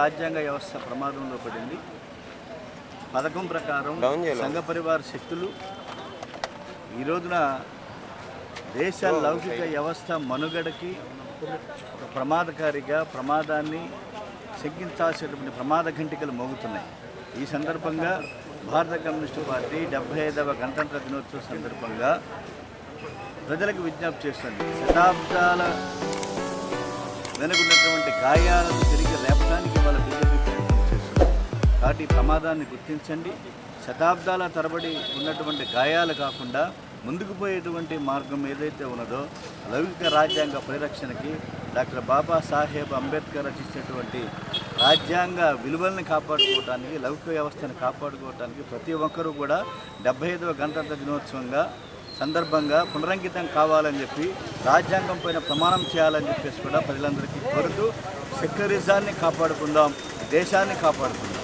రాజ్యాంగ వ్యవస్థ ప్రమాదంలో పడింది. పథకం ప్రకారం. సంఘ పరివార శక్తులు ఈ రోజున దేశ లౌకిక వ్యవస్థ మనుగడకి ప్రమాదకారిగా ప్రమాదాన్ని శంకించాల్సినటువంటి ప్రమాద ఘంటికలు మోగుతున్నాయి. ఈ సందర్భంగా భారత కమ్యూనిస్టు పార్టీ డెబ్బై ఐదవ గణతంత్ర దినోత్సవం సందర్భంగా ప్రజలకు విజ్ఞప్తి చేస్తుంది. శతాబ్దాల వెనుకున్నటువంటి గాయాలను తిరిగి లేపడానికి వాళ్ళ బీజేపీ ప్రయత్నం చేస్తుంది కాబట్టి ప్రమాదాన్ని గుర్తించండి. శతాబ్దాల తరబడి ఉన్నటువంటి గాయాలు కాకుండా ముందుకు పోయేటువంటి మార్గం ఏదైతే ఉన్నదో లౌకిక రాజ్యాంగ పరిరక్షణకి డాక్టర్ బాబాసాహెబ్ అంబేద్కర్ రచించినటువంటి రాజ్యాంగ విలువల్ని కాపాడుకోవడానికి లౌకిక వ్యవస్థను కాపాడుకోవడానికి ప్రతి ఒక్కరూ కూడా డెబ్బై ఐదవ గణతంత్ర దినోత్సవంగా సందర్భంగా పునరంకితం కావాలని చెప్పి రాజ్యాంగం పైన ప్రమాణం చేయాలని చెప్పేసి కూడా ప్రజలందరికీ కోరుతూ సెక్యులరిజాన్ని కాపాడుకుందాం దేశాన్ని కాపాడుకుందాం.